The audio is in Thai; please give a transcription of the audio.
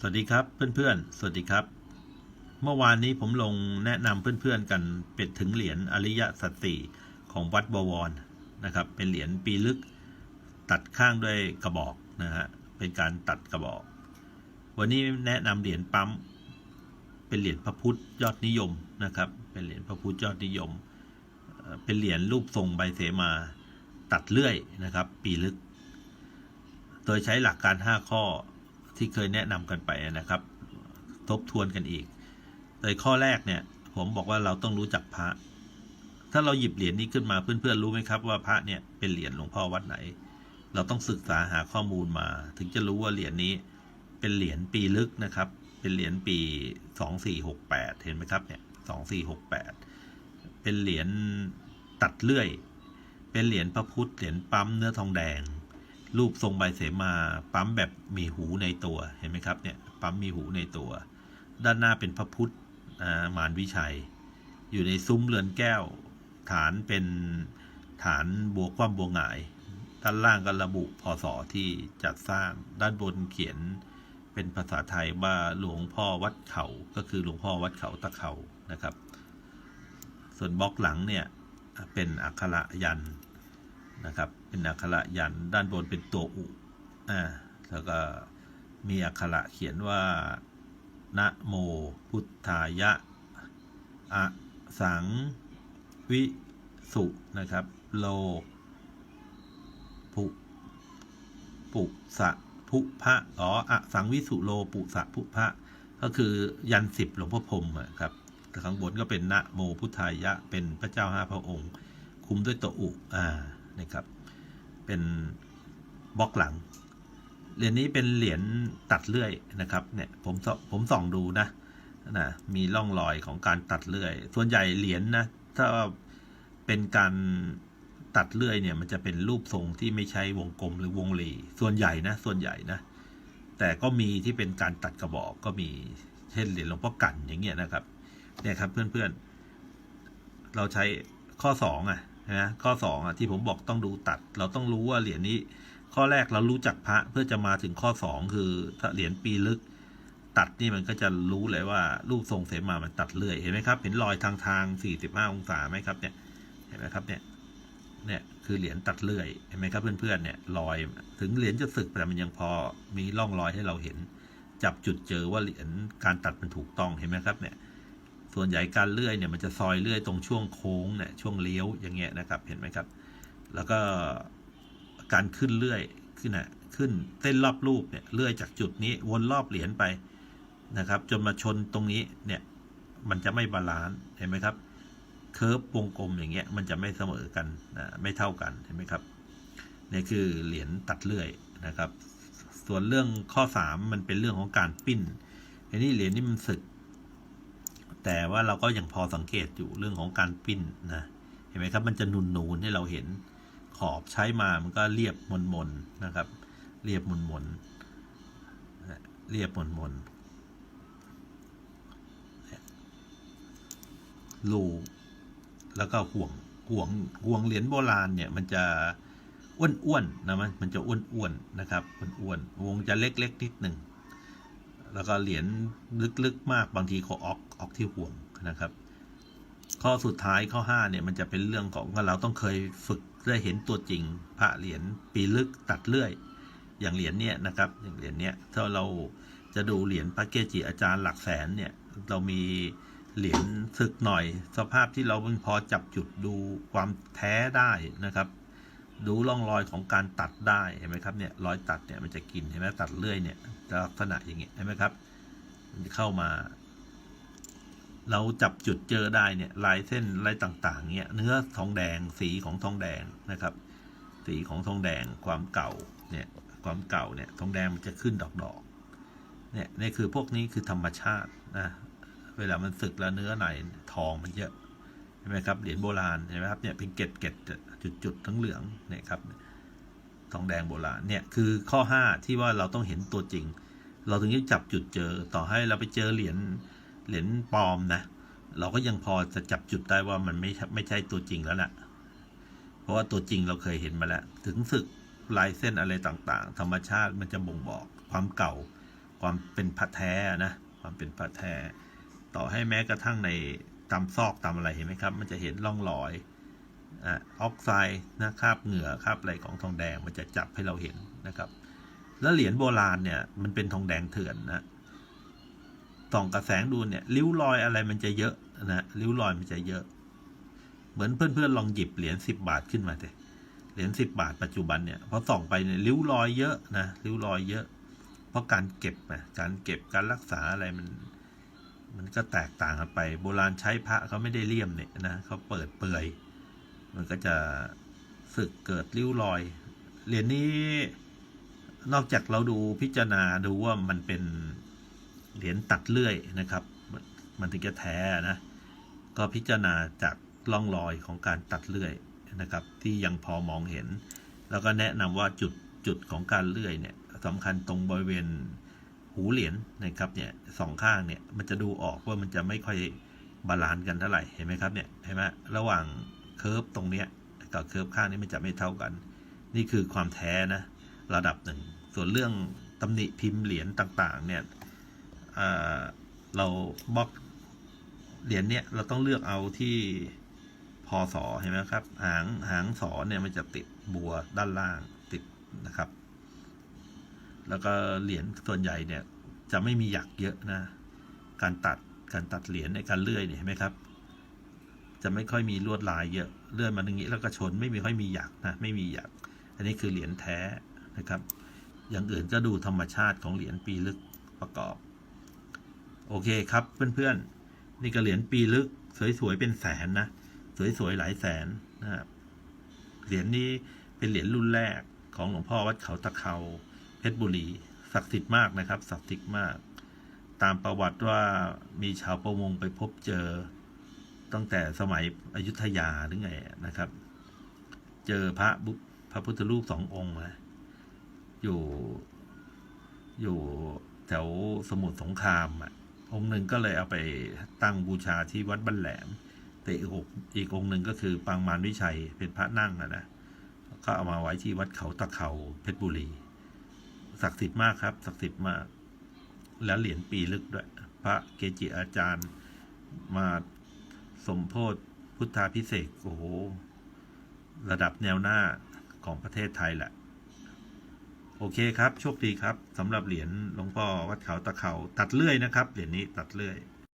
สวัสดีครับเพื่อนๆ สวัสดีครับ เมื่อวานนี้ผมลงแนะนำเพื่อนๆกันเป็นถึงเหรียญอริยสัจสี่ของวัดบวรนะครับ เป็นเหรียญปีลึกตัดข้างด้วยกระบอกนะฮะ เป็นการตัดกระบอก วันนี้แนะนำเหรียญปั๊ม เป็นเหรียญพระพุทธยอดนิยมนะครับ เป็นเหรียญพระพุทธยอดนิยมเอ่อเป็นเหรียญรูปทรงใบเสมาตัดเลื่อยนะครับ ปีลึก โดยใช้หลักการ 5 ข้อ ที่เคยแนะนำกันไปนะครับ ทบทวนกันอีก โดยข้อแรกเนี่ย ผมบอกว่าเราต้องรู้จักพระ ถ้าเราหยิบเหรียญนี้ขึ้นมาเพื่อนๆรู้ไหมครับว่าพระเนี่ยเป็นเหรียญหลวงพ่อวัดไหน เราต้องศึกษาหาข้อมูลมา ถึงจะรู้ว่าเหรียญนี้เป็นเหรียญปีลึกนะครับ เป็นเหรียญปี2468 เห็นไหมครับเนี่ย2468 เป็นเหรียญตัดเลื่อย เป็นเหรียญพระพุทธ เหรียญปั๊มเนื้อทองแดง รูปทรงใบเสมาปั๊มแบบมีหูในตัวเห็นไหมครับเนี่ยปั๊มมีหูในตัว ด้านหน้าเป็นพระพุทธามารวิชัย อยู่ในซุ้มเรือนแก้ว ฐานเป็นฐานบัวคว่ำบัวหงาย ด้านล่างก็ระบุพศที่จัดสร้างด้านบนเขียนเป็นภาษาไทยว่าหลวงพ่อวัดเขาก็คือหลวงพ่อวัดเขาตะเขานะครับ ส่วนบล็อกหลังเนี่ยเป็นอักขระยันต์ นะครับ เป็นอักขระยันด้านบนเป็นตัวอุอ่าแล้วก็มีอักขระเขียนว่านะโมพุทธายะอะสังวิสุนะครับ โลภุปุสะภุพะอ๋ออะสังวิสุโลปุสะภุพะก็คือยันสิบหลวงพ่อพรมครับแต่ข้างบนก็เป็นนะโมพุทธายะ เป็นพระเจ้าห้าพระองค์ คุมด้วยตัวอุอ่า นะครับ เป็นบล็อกหลัง เหรียญนี้เป็นเหรียญตัดเลื่อยนะครับ เนี่ยผมผมส่องดูนะนะมีร่องรอยของการตัดเลื่อย ส่วนใหญ่เหรียญนะถ้าเป็นการตัดเลื่อยเนี่ยมันจะเป็นรูปทรงที่ไม่ใช่วงกลมหรือวงรีส่วนใหญ่นะส่วนใหญ่นะแต่ก็มีที่เป็นการตัดกระบอกก็มีเช่นเหรียญหลวงพ่อกันอย่างเงี้ยนะครับเนี่ยครับเพื่อนๆเราใช้ข้อสองอะ นะข้อสองอะที่ผมบอกต้องดูตัด เราต้องรู้ว่าเหรียญนี้ ข้อแรกเรารู้จักพระเพื่อจะมาถึงข้อสองคือถ้าเหรียญปีลึก ตัดนี่มันก็จะรู้เลยว่ารูปทรงเสมามันตัดเลื่อยเห็นไหมครับ เห็นรอยทางทางสี่สิบห้าองศาไหมครับเนี่ยเห็นไหมครับเนี่ยเนี่ยคือเหรียญตัดเลื่อยเห็นไหมครับเพื่อนๆเนี่ยรอยถึงเหรียญจะสึกแต่มันยังพอมีร่องรอยให้เราเห็น จับจุดเจอว่าเหรียญการตัดมันถูกต้องเห็นไหมครับเนี่ย ส่วนใหญ่การเลื่อยเนี่ยมันจะซอยเลื่อยตรงช่วงโค้งเนี่ยช่วงเลี้ยวอย่างเงี้ยนะครับเห็นไหมครับ แล้วก็การขึ้นเลื่อยขึ้นน่ะขึ้นเส้นรอบรูปเนี่ยเลื่อยจากจุดนี้วนรอบเหรียญไปนะครับ จนมาชนตรงนี้เนี่ยมันจะไม่บาลานซ์เห็นไหมครับเคิร์ฟวงกลมอย่างเงี้ยมันจะไม่เสมอกันนะไม่เท่ากันเห็นไหมครับนี่คือเหรียญตัดเลื่อยนะครับ ส่วนเรื่องข้อสามมันเป็นเรื่องของการปิ้นอันนี้เหรียญนี่มันสึก แต่ว่าเราก็ยังพอสังเกตอยู่เรื่องของการปิ้นนะ เห็นไหมครับ มันจะนูนนูนๆให้เราเห็นขอบใช้มามันก็เรียบมนมนๆนะครับ เรียบมนมนๆเรียบมนมนรูแล้วก็ห่วงห่วงห่วงเหรียญโบราณเนี่ยมันจะอ้วนๆนะมันมันจะอ้วนๆนะครับอ้วนๆวงจะเล็กๆนิดหนึ่ง แล้วก็เหรียญลึกๆมากบางทีเขาออกออกที่ห่วงนะครับ ข้อสุดท้ายข้อ5เนี่ยมันจะเป็นเรื่องของว่าเราต้องเคยฝึกได้เห็นตัวจริง พระเหรียญปีลึกตัดเลื่อย อย่างเหรียญเนี่ยนะครับ อย่างเหรียญเนี้ยถ้าเราจะดูเหรียญพระเกจิอาจารย์หลักแสนเนี่ยเรามีเหรียญศึกหน่อย สภาพที่เราพอจับจุดดูความแท้ได้นะครับ ดูร่องรอยของการตัดได้เห็นไหมครับเนี่ยรอยตัดเนี่ยมันจะกินเห็นไหมตัดเลื่อยเนี่ยจะลักษณะอย่างเงี้ยเห็นไหมครับมันจะเข้ามา เราจับจุดเจอได้เนี่ยลายเส้นลายต่างๆเนี่ยเนื้อทองแดงสีของทองแดงนะครับ สีของทองแดงความเก่าเนี่ยความเก่าเนี่ยทองแดงมันจะขึ้นดอกๆเนี่ยนี่คือพวกนี้คือธรรมชาตินะเวลามันสึกแล้วเนื้อในทองมันเยอะ เห็นไหมครับเหรียญโบราณเห็นไหมครับเนี่ยเป็นเกล็ดเกล็ดจุดจุดๆทั้งเหลืองเนี่ยครับทองแดงโบราณเนี่ยคือข้อ 5 ที่ว่าเราต้องเห็นตัวจริง เราถึงจะจับจุดเจอต่อให้เราไปเจอเหรียญเหรียญปลอมนะเราก็ยังพอจะจับจุดได้ว่ามันไม่ไม่ใช่ตัวจริงแล้วแหละเพราะว่าตัวจริงเราเคยเห็นมาแล้ว ถึงศึกลายเส้นอะไรต่างๆ ธรรมชาติมันจะบ่งบอกความเก่า ความเป็นพระแท้นะความเป็นพระแท้ต่อให้แม้กระทั่งใน ตามซอกตามอะไรเห็นไหมครับ มันจะเห็นร่องรอยอะออกไซด์นะคราบเหงื่อคราบอะไรของทองแดงมันจะจับให้เราเห็นนะครับ แล้วเหรียญโบราณเนี่ยมันเป็นทองแดงเถื่อนนะส่องกระแสงดูเนี่ยริ้วรอยอะไรมันจะเยอะนะริ้วรอยมันจะเยอะ เหมือนเพื่อนๆลองหยิบเหรียญสิบบาทขึ้นมาสิเหรียญสิบบาทปัจจุบันเนี่ยพอส่องไปเนี่ยริ้วรอยเยอะนะริ้วรอยเยอะ เพราะการเก็บนะการเก็บการรักษาอะไรมัน มันก็แตกต่างกันไป โบราณใช้พระเขาไม่ได้เลี่ยมเนี่ยนะเขาเปิดเปื่อย มันก็จะสึกเกิดริ้วรอย เหรียญนี้นอกจากเราดูพิจารณาดูว่ามันเป็นเหรียญตัดเลื่อยนะครับ มันถึงจะแท้นะ ก็พิจารณาจากร่องรอยของการตัดเลื่อยนะครับ ที่ยังพอมองเห็น แล้วก็แนะนำว่าจุดจุดของการเลื่อยเนี่ยสำคัญตรงบริเวณ หูเหรียญนะครับเนี่ยสองข้างเนี่ยมันจะดูออกว่ามันจะไม่ค่อยบาลานซ์กันเท่าไหร่เห็นไหมครับเนี่ยเห็นไหมระหว่างเคิร์ฟตรงเนี้ยกับเคิร์ฟข้างนี้มันจะไม่เท่ากัน นี่คือความแท้นะระดับหนึ่ง ส่วนเรื่องตำหนิพิมพ์เหรียญต่างๆเนี่ยเอ่อเราบล็อกเหรียญเนี่ยเราต้องเลือกเอาที่พอสอเห็นไหมครับ หางหางสอเนี่ยมันจะติดบัวด้านล่างติดนะครับ แล้วก็เหรียญส่วนใหญ่เนี่ยจะไม่มีหยักเยอะนะ การตัดการตัดเหรียญในการเลื่อยเนี่ยเห็นไหมครับ จะไม่ค่อยมีลวดลายเยอะเลื่อนมาตรงนี้แล้วก็ชนไม่มีค่อยมีหยักนะไม่มีหยัก อันนี้คือเหรียญแท้นะครับ อย่างอื่นก็ดูธรรมชาติของเหรียญปีลึกประกอบ โอเคครับเพื่อนๆ นี่ก็เหรียญปีลึก สวยๆเป็นแสนนะสวยๆหลายแสนนะครับเหรียญนี้เป็นเหรียญรุ่นแรกของหลวงพ่อวัดเขาตะเคา ชรบุรีศักดิ์สิทธิ์มากนะครับศักดิ์สิทธิ์มาก ตามประวัติว่ามีชาวประมงไปพบเจอตั้งแต่สมัยอยุธยาหรือไงนะครับ เจอพระพระพุทธรูปสององค์นะอยู่อยู่แถวสมุทรสงครามอะองค์หนึ่งก็เลยเอาไปตั้งบูชาที่วัดบ้านแหลม แต่อีกอีกองค์หนึ่งก็คือปางมารวิชัยเป็นพระนั่งนะนะก็เอามาไว้ที่วัดเขาตะเขาเพชรบุรี ศักดิ์สิทธิ์มากครับ ศักดิ์สิทธิ์มาก แล้วเหรียญปีลึกด้วย พระเกจิอาจารย์มาสมโพธพุทธาพิเศษโอ้โห ระดับแนวหน้าของประเทศไทยแหละ โอเคครับ โชคดีครับสำหรับเหรียญหลวงพ่อวัดเขาตะเขาตัดเลื่อยนะครับ เหรียญนี้ตัดเลื่อย